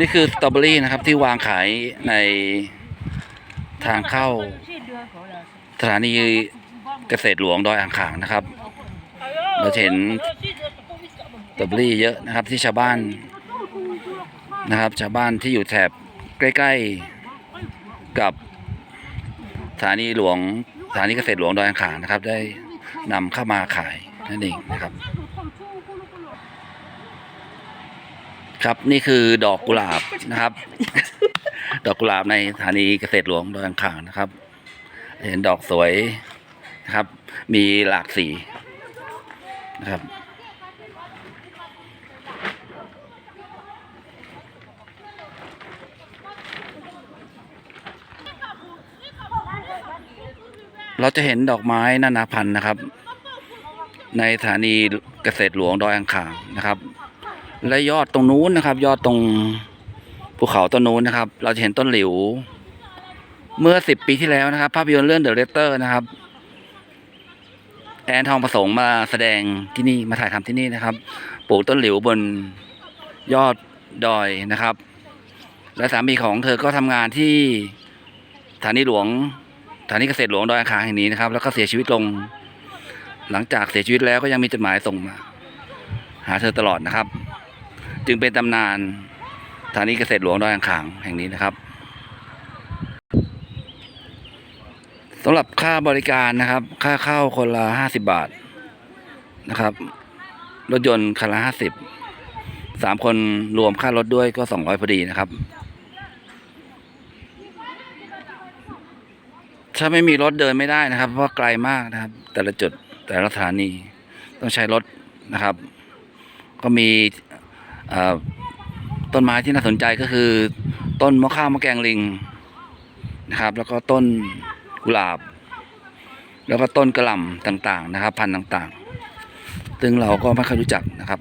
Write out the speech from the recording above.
นี่คือสตรอเบอรี่นะครับที่วางขายในทางเข้าสถานีเกษตรหลวงดอยอ่างขางนะครับ เราเห็นสตรอเบอรี่เยอะนะครับที่ชาวบ้านนะครับ ชาวบ้านที่อยู่แถบใกล้ ๆกับสถานีหลวงสถานีเกษตรหลวงดอยอ่างขางนะครับ ได้นำเข้ามาขาย นั่นเองนะครับ ครับนี่คือดอกกุหลาบนะครับ ดอกกุหลาบในสถานีเกษตรหลวงดอยอ่างขางนะครับ เห็นดอกสวยนะครับ มีหลากสีนะครับเราจะเห็นดอกไม้นานาพันธุ์นะครับ ในสถานีเกษตรหลวงดอยอ่างขางนะครับ และยอดตรงนู้นนะครับ ยอดตรงภูเขาต้นนู้นนะครับ เราจะเห็นต้นหลิว เมื่อสิบปีที่แล้วนะครับ ภาพยนตร์เรื่องเดอะเรเตอร์นะครับ แอนทองประสงค์มาแสดงที่นี่มาถ่ายทำที่นี่นะครับปลูกต้นหลิวบนยอดดอยนะครับ และสามีของเธอก็ทำงานที่สถานีหลวงสถานีเกษตรหลวงดอยอ่างขางแห่งนี้นะครับ แล้วก็เสียชีวิตลง หลังจากเสียชีวิตแล้วก็ยังมีจดหมายส่งมา หาเธอตลอดนะครับ จึงเป็นตำนานสถานีเกษตรหลวงดอยอ่างขางแห่งนี้นะครับสำหรับค่าบริการนะครับ ค่าเข้าคนละห้าสิบบาทนะครับ รถยนต์คันละห้าสิบสามคนรวมค่ารถด้วยก็สองร้อยพอดีนะครับ ถ้าไม่มีรถเดินไม่ได้นะครับ เพราะไกลมากนะครับ แต่ละจุด แต่ละสถานีต้องใช้รถนะครับ ก็มีต้นไม้ที่น่าสนใจก็คือ ต้นมะข้าวมะแกงลิงนะครับ แล้วก็ต้นกุหลาบ แล้วก็ต้นกระหล่ำต่างๆ นะครับ พันธุ์ต่างๆ ซึ่งเราก็ไม่ค่อยรู้จักนะครับ